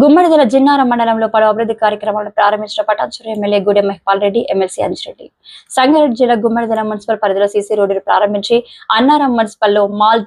గుమ్మడిదల జిన్నారం మండలంలో పలు అభివృద్ధి కార్యక్రమాలను ప్రారంభించిన పటాన్చెరు ఎమ్మెల్యే గూడెం మహిపాల్ రెడ్డి ఎమ్మెల్సీ అంజిరెడ్డి. సంగారెడ్డి జిల్లా గుమ్మడిదల మున్సిపల్ పరిధిలో సీసీ రోడ్డును ప్రారంభించి అన్నారం మున్సిపల్లో మాల్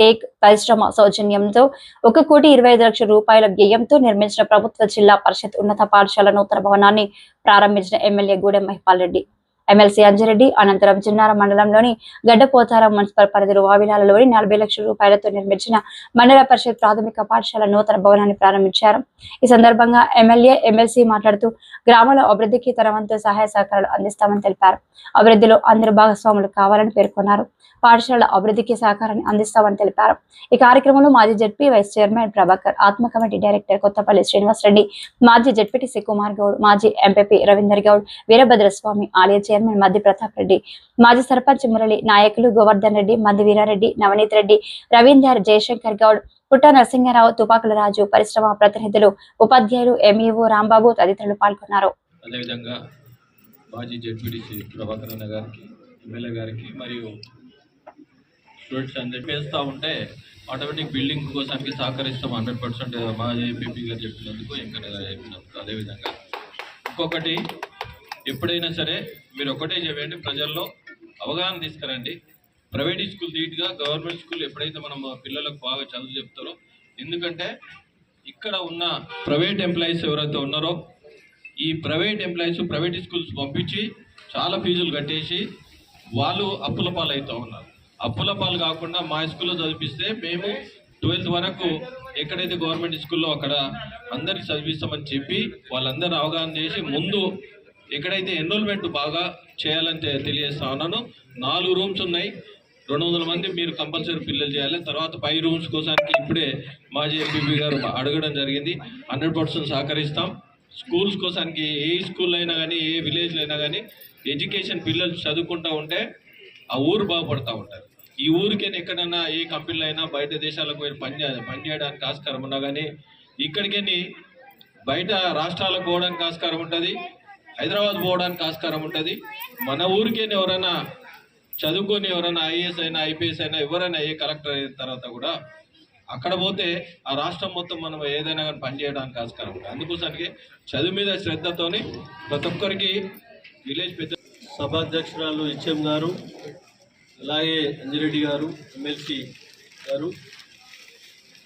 టేక్ పరిశ్రమ సౌజన్యంతో ఒక కోటి ఇరవై ఐదు లక్షల రూపాయల వ్యయంతో నిర్మించిన ప్రభుత్వ జిల్లా పరిషత్ ఉన్నత పాఠశాల నూతన భవనాన్ని ప్రారంభించిన ఎమ్మెల్యే గూడెం మహిపాల్ రెడ్డి. ఎమ్మెల్సీ అంజరెడ్డి అనంతరం చిన్నార మండలంలోని గడ్డపోతారం మున్సిపల్ పరిధిలో వావిలాలలోని నలభై లక్షల రూపాయలతో నిర్మించిన మండల పరిషత్ ప్రాథమిక పాఠశాల నూతన భవనాన్ని ప్రారంభించారు. ఈ సందర్భంగా ఎమ్మెల్యే ఎమ్మెల్సీ మాట్లాడుతూ గ్రామాల అభివృద్ధికి తనవంతు సహాయ సహకారాలు అందిస్తామని తెలిపారు. అభివృద్ధిలో అందరు భాగస్వాములు కావాలని పేర్కొన్నారు. పాఠశాలల అభివృద్ధికి సహకారాన్ని అందిస్తామని తెలిపారు. ఈ కార్యక్రమంలో మాజీ జడ్పీ వైస్ చైర్మన్ ప్రభాకర్ ఆత్మ కమిటీ డైరెక్టర్ కొత్తపల్లి శ్రీనివాస్ రెడ్డి మాజీ జడ్పీటీసీ కుమార్ గౌడ్ మాజీ ఎంపీపీ రవీందర్ గౌడ్ వీరభద్రస్వామి ఆలయ చైర్మన్ మధ్య ప్రతాప్ రెడ్డి మాజీ సర్పంచ్ మురళి నాయకులు గోవర్ధన్ రెడ్డి మద్ది వీరారెడ్డి నవనీత్ రెడ్డి రవీందర్ జయశంకర్ గౌడ్ పుట్ట నరసింహారావు తుపాకుల రాజు పరిశ్రమ ప్రతినిధులు ఉపాధ్యాయులు ఎంఈఓ రాంబాబు తదితరులు పాల్గొన్నారు. అదేవిధంగా మాజీ జడ్పీటీసీ ప్రభాకర్ అన్న గారికి ఎమ్మెల్యే గారికి మరియు స్టూడెంట్స్ అందరికి వేస్తూ ఉంటే ఆటోమేటిక్ బిల్డింగ్ కోసానికి సహకరిస్తాం హండ్రెడ్ పర్సెంట్ మాజీ ఎంపీపీ గారు చెప్పినందుకు వెంకన్న గారు చెప్పినందుకు అదేవిధంగా. ఇంకొకటి ఎప్పుడైనా సరే మీరు ఒకటే చేయండి ప్రజల్లో అవగాహన తీసుకురండి. ప్రైవేట్ స్కూల్ ధీటుగా గవర్నమెంట్ స్కూల్ ఎప్పుడైతే మనం పిల్లలకు బాగా చదువు చెప్తారో ఎందుకంటే ఇక్కడ ఉన్న ప్రైవేట్ ఎంప్లాయీస్ ఎవరైతే ఉన్నారో ఈ ప్రైవేట్ ఎంప్లాయీస్ ప్రైవేట్ స్కూల్స్ పంపించి చాలా ఫీజులు కట్టేసి వాళ్ళు అప్పుల పాలు ఉన్నారు. అప్పుల పాలు కాకుండా మా స్కూల్లో చదివిస్తే మేము ట్వెల్త్ వరకు ఎక్కడైతే గవర్నమెంట్ స్కూల్లో అక్కడ అందరికి చదివిస్తామని చెప్పి వాళ్ళందరూ అవగాహన చేసి ముందు ఎక్కడైతే ఎన్రోల్మెంట్ బాగా చేయాలని తెలియజేస్తా ఉన్నాను. నాలుగు రూమ్స్ ఉన్నాయి. రెండు వందల మంది మీరు కంపల్సరీ పిల్లలు చేయాలి. తర్వాత పై రూమ్స్ కోసానికి ఇప్పుడే మాజీ ఎంపీపీ గారు అడగడం జరిగింది. హండ్రెడ్ పర్సెంట్ సహకరిస్తాం. స్కూల్స్ కోసానికి ఏ స్కూల్ అయినా కానీ ఏ విలేజ్లో అయినా కానీ ఎడ్యుకేషన్ పిల్లలు చదువుకుంటూ ఉంటే ఆ ఊరు బాగుపడతా ఉంటారు ఈ ఊరికైనా ఎక్కడైనా ఏ కంపెనీలు అయినా బయట దేశాలకు పోయి పని పనిచేయడానికి పని చేయడానికి ఆస్కారం ఉన్నా కానీ ఇక్కడికని బయట రాష్ట్రాలకు పోవడానికి ఆస్కారం ఉంటుంది. హైదరాబాద్ పోవడానికి ఆస్కారం ఉంటుంది. మన ఊరికైనా ఎవరైనా చదువుకొని ఎవరైనా ఐఏఎస్ అయినా ఐపీఎస్ అయినా ఎవరైనా ఏ కలెక్టర్ అయిన తర్వాత కూడా అక్కడ పోతే ఆ రాష్ట్రం మొత్తం మనం ఏదైనా కానీ పనిచేయడానికి ఆస్కారం ఉంటుంది. అందుకోసానికి చదువు మీద శ్రద్ధతోని ప్రతి ఒక్కరికి విలేజ్ పెద్ద సభాధ్యక్షురాలు హెచ్ఎం గారు అలాగే అంజిరెడ్డి గారు ఎమ్మెల్సీ గారు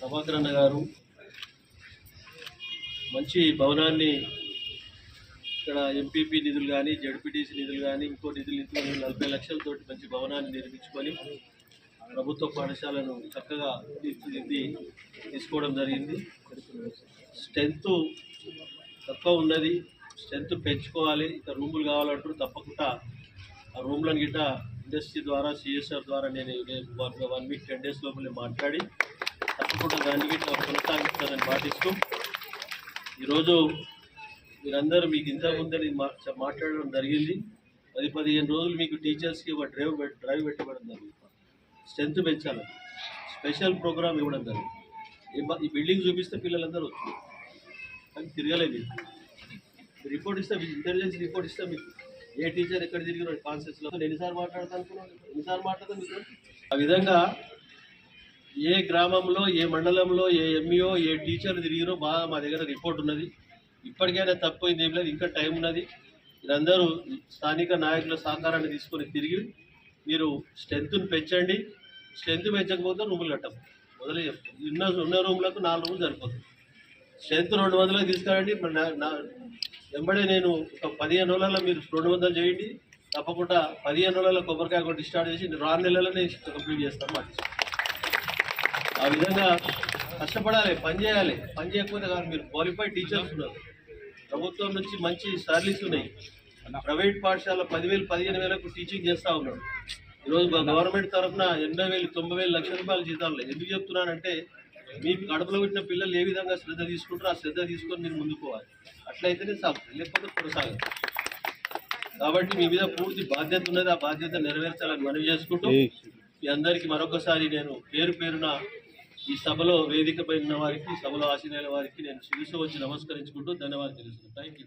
ప్రభాకర్ గారు మంచి భవనాన్ని ఇక్కడ ఎంపీపీ నిధులు కానీ జడ్పీటీసీ నిధులు కానీ ఇంకో నిధులు ఇంకో నిధులు నలభై లక్షలతోటి మంచి భవనాన్ని నిర్మించుకొని ప్రభుత్వ పాఠశాలను చక్కగా తీర్చిదిద్ది తీసుకోవడం జరిగింది. స్ట్రెంత్ తక్కువ ఉన్నది. స్ట్రెంత్ పెంచుకోవాలి. ఇక రూములు కావాలంటూ తప్పకుండా ఆ రూమ్లను గిట్ట ఇండస్ట్రీ ద్వారా సిఎస్ఆర్ ద్వారా నేను వన్ వీక్ టెన్ డేస్ లోపలే మాట్లాడి తప్పకుండా దాన్ని గిట్ట కొనసాగిస్తానని పాటిస్తూ ఈరోజు మీరందరూ మీకు ఇంత ముందే నేను మా- మాట్లాడడం జరిగింది. పది పదిహేను రోజులు మీకు టీచర్స్కి ఒక డ్రైవ్ డ్రైవ్ పెట్టబడడం జరిగింది. స్ట్రెంత్ పెంచాలి. స్పెషల్ ప్రోగ్రామ్ ఇవ్వడం జరిగింది. ఈ ఈ బిల్డింగ్ చూపిస్తే పిల్లలందరూ వచ్చారు. కానీ తిరగలేదు రిపోర్ట్ ఇస్తే ఇంటెలిజెన్స్ రిపోర్ట్ ఇస్తే మీకు ఏ టీచర్ ఎక్కడ తిరిగిన కాన్సెప్ట్స్లో నేను ఎన్నిసార్లు మాట్లాడతానుకున్నాను ఎన్నిసార్లు మాట్లాడతాను మీకు? ఆ విధంగా ఏ గ్రామంలో ఏ మండలంలో ఏ ఎంఈఓ ఏ టీచర్ తిరిగినో బాగా మా దగ్గర రిపోర్ట్ ఉన్నది. ఇప్పటికైనా తప్పైంది ఏం లేదు. ఇంకా టైం ఉన్నది. మీరందరూ స్థానిక నాయకుల సహకారాన్ని తీసుకొని తిరిగి మీరు స్ట్రెంత్ని పెంచండి. స్ట్రెంత్ పెంచకపోతే రూములు కట్టం. మొదలు చెప్తాం. ఉన్న ఉన్న రూమ్లకు నాలుగు రూములు సరిపోతుంది స్ట్రెంత్ రెండు వందలకు తీసుకురండి. మరి నా- వెంబడే నేను ఒక పదిహేను రోజులలో మీరు రెండు వందలు చేయండి. తప్పకుండా పదిహేను రోజులలో కొబ్బరికాయ కొట్టి స్టార్ట్ చేసి నేను ఆరు నెలలనే కంప్లీట్ చేస్తాను మాట ఆ విధంగా కష్టపడాలి పని చేయాలి. పని చేయకపోతే కాదు మీరు క్వాలిఫైడ్ టీచర్స్ ఉన్నారు. ప్రభుత్వం నుంచి మంచి సాలరీస్ ఉన్నాయి. ప్రైవేట్ పాఠశాల పదివేలు పదిహేను వేలకు టీచింగ్ చేస్తూ ఉన్నాడు. ఈరోజు మా గవర్నమెంట్ తరఫున ఎనభై వేలు తొంభై వేలు లక్ష రూపాయలు జీతాలు ఎందుకు చెప్తున్నానంటే మీ కడుపులో పెట్టిన పిల్లలు ఏ విధంగా శ్రద్ధ తీసుకుంటారో ఆ శ్రద్ధ తీసుకొని మీరు ముందుకు పోవాలి. అట్లయితేనే సాగుతుంది లేకపోతే కొనసాగదు. కాబట్టి మీ మీద పూర్తి బాధ్యత ఉన్నది. ఆ బాధ్యత నెరవేర్చాలని మనవి చేసుకుంటూ మీ అందరికీ మరొకసారి నేను పేరు పేరున ఈ సభలో వేదికపై ఉన్న వారికి సభలో ఆశీనుల వారికి నేను శిరస్సు వచ్చి నమస్కరించుకుంటూ ధన్యవాదాలు తెలుస్తున్నాను థ్యాంక్ యూ